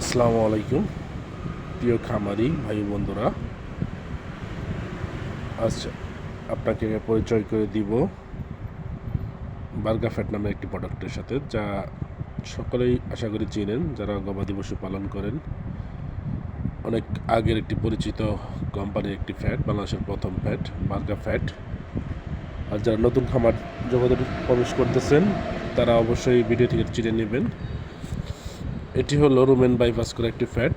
আসসালামু আলাইকুম, প্রিয় খামারি ভাই বন্ধুরা। আজ আপনাকে পরিচয় করে দিব বার্গা ফ্যাট নামে একটি প্রোডাক্টের সাথে, যা সকলেই আশা করি চেনেন, যারা গবাদি পশু পালন করেন। অনেক আগের একটি পরিচিত কোম্পানির একটি ফ্যাট, বাংলাদেশের প্রথম ফ্যাট, বার্গা ফ্যাট। আর যারা নতুন খামার জগতে প্রবেশ করতেছেন, তারা অবশ্যই ভিডিও থেকে চিনে নেবেন। এটি হলো রুমেন বাইপাস করা একটি ফ্যাট।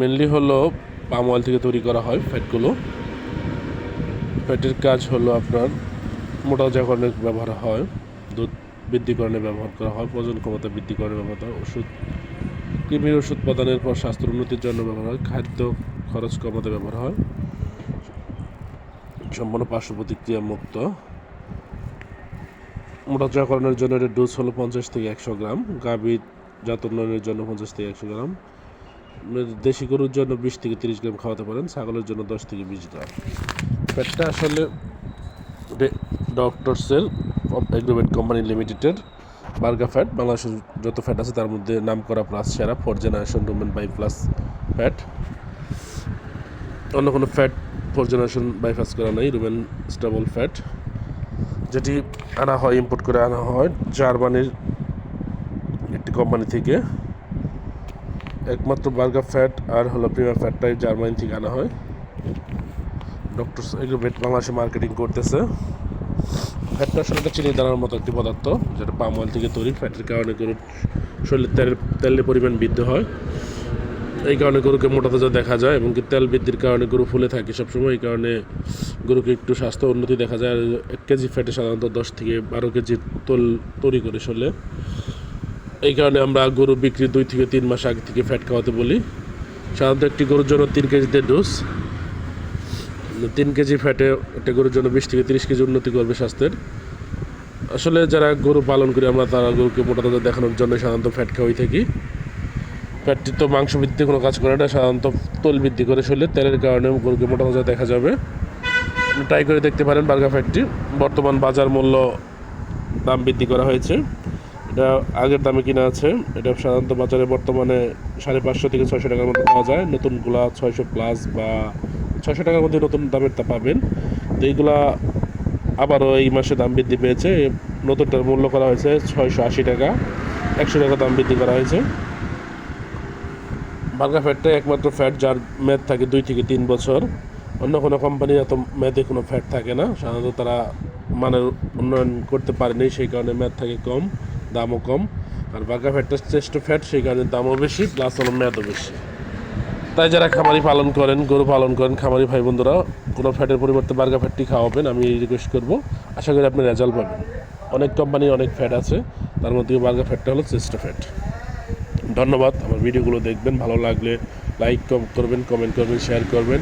মেনলি হলো পাম অয়েল থেকে তৈরি করা হয় ফ্যাটগুলো। ফ্যাটের কাজ হলো আপনার মোটা মোটাজাকরণে ব্যবহার হয়, দুধ বৃদ্ধিকরণে ব্যবহার করা হয়, ওজন ক্ষমতা বৃদ্ধিকরণে ব্যবহার করা ওষুধ, কৃমির ওষুধ প্রদানের পর স্বাস্থ্য উন্নতির জন্য ব্যবহার হয়, খাদ্য খরচ কমাতে ব্যবহার হয়। সম্পূর্ণ পার্শ্ব প্রতিক্রিয়া মুক্ত। মোটাজাকরণের জন্য এর ডোজ হলো পঞ্চাশ থেকে একশো গ্রাম। গাভীর জাত উন্নয়নের জন্য পঞ্চাশ থেকে একশো গ্রাম। দেশি গরুর জন্য বিশ থেকে তিরিশ গ্রাম খাওয়াতে পারেন, ছাগলের জন্য দশ থেকে বিশ গ্রাম। ফ্যাটটা আসলে ডক্টরসের এগ্রোভেট কোম্পানি লিমিটেডের বার্গা ফ্যাট বাংলাদেশের যত ফ্যাট আছে তার মধ্যে নাম করা প্লাস সেরা four generation rumen bypass fat অন্য কোনো ফ্যাট ফোর জেনারেশন বাইপাস করা নেই রুমেন স্টেবল ফ্যাট যেটি আনা হয় ইম্পোর্ট করে আনা হয় জার্মানির একটি কোম্পানি থেকে। একমাত্র বার্গার ফ্যাট আর হলো প্রিমিয়ার ফ্যাটটাই জার্মানি থেকে আনা হয়। ডক্টর এগ্রোভেট বাংলাদেশে মার্কেটিং করতেছে। ফ্যাটটা আসলে একটা চিনি দানার মতো একটি পদার্থ, যেটা পাম অয়েল থেকে তৈরি। ফ্যাটের কারণে গরুর শরীরে তেল, তেলের পরিমাণ বৃদ্ধি হয়। এই কারণে গরুকে মোটা তাজা দেখা যায় এবং কি তেল বৃদ্ধির কারণে গরু ফুলে থাকে সবসময়, এই কারণে গরুকে একটু স্বাস্থ্য উন্নতি দেখা যায়। এক কেজি ফ্যাটে সাধারণত দশ থেকে বারো কেজি তোল তৈরি করে শরীরে। এই কারণে আমরা গরু বিক্রি দুই থেকে তিন মাস আগে থেকে ফ্যাট খাওয়াতে বলি। সাধারণত একটি গরুর জন্য তিন কেজিতে ডোজ। তিন কেজি ফ্যাটে একটা গরুর জন্য বিশ থেকে তিরিশ কেজি উন্নতি করবে স্বাস্থ্যের। আসলে যারা গরু পালন করি আমরা তারা গরুকে মোটা তাজা দেখানোর জন্য সাধারণত ফ্যাট খাওয়াই থাকি। ফ্যাটটি তো মাংস বৃদ্ধি কোনো কাজ করে না, সাধারণত তোল বৃদ্ধি করে শরীরে তেলের কারণে গরুকে মোটা তাজা দেখা যাবে। ট্রাই করে দেখতে পারেন বার্গার ফ্যাটটি বর্তমান বাজার মূল্য দাম বৃদ্ধি করা হয়েছে। এটা আগের দামে কিনা আছে, এটা সাধারণত বাজারে বর্তমানে সাড়ে পাঁচশো থেকে ছয়শো টাকার মধ্যে পাওয়া যায়। নতুনগুলা ছয়শো প্লাস বা ছয়শো টাকার মধ্যে নতুন দামের তা পাবেন। তো এইগুলা আবারও এই মাসে দাম বৃদ্ধি পেয়েছে। নতুনটার মূল্য করা হয়েছে ছয়শো আশি টাকা, একশো টাকা দাম বৃদ্ধি করা হয়েছে। বার্গার ফ্যাটটা একমাত্র ফ্যাট যার মেয়াদ থাকে দুই থেকে তিন বছর। অন্য কোনো কোম্পানি এত মেয়াদে কোনো ফ্যাট থাকে না। সাধারণত তারা মানের উন্নয়ন করতে পারেনি সেই কারণে মেয়াদ থাকে কম, দামও কম। আর বার্গার ফ্যাটটা শ্রেষ্ঠ ফ্যাট সেই কারণে দামও বেশি প্লাস হলো মেয়াদও বেশি। তাই যারা খামারি পালন করেন, গরু পালন করেন, খামারি ভাই বন্ধুরা, কোনো ফ্যাটের পরিবর্তে বার্গার ফ্যাটটি খাওয়াবেন, আমি এই রিকোয়েস্ট করব। আশা করি আপনি রেজাল্ট পাবেন। অনেক কোম্পানির অনেক ফ্যাট আছে, তার মধ্যে বার্গার ফ্যাটটা হলো শ্রেষ্ঠ ফ্যাট ধন্যবাদ। আমার ভিডিওগুলো দেখবেন ভালো লাগলে লাইক করবেন কমেন্ট করবেন শেয়ার করবেন।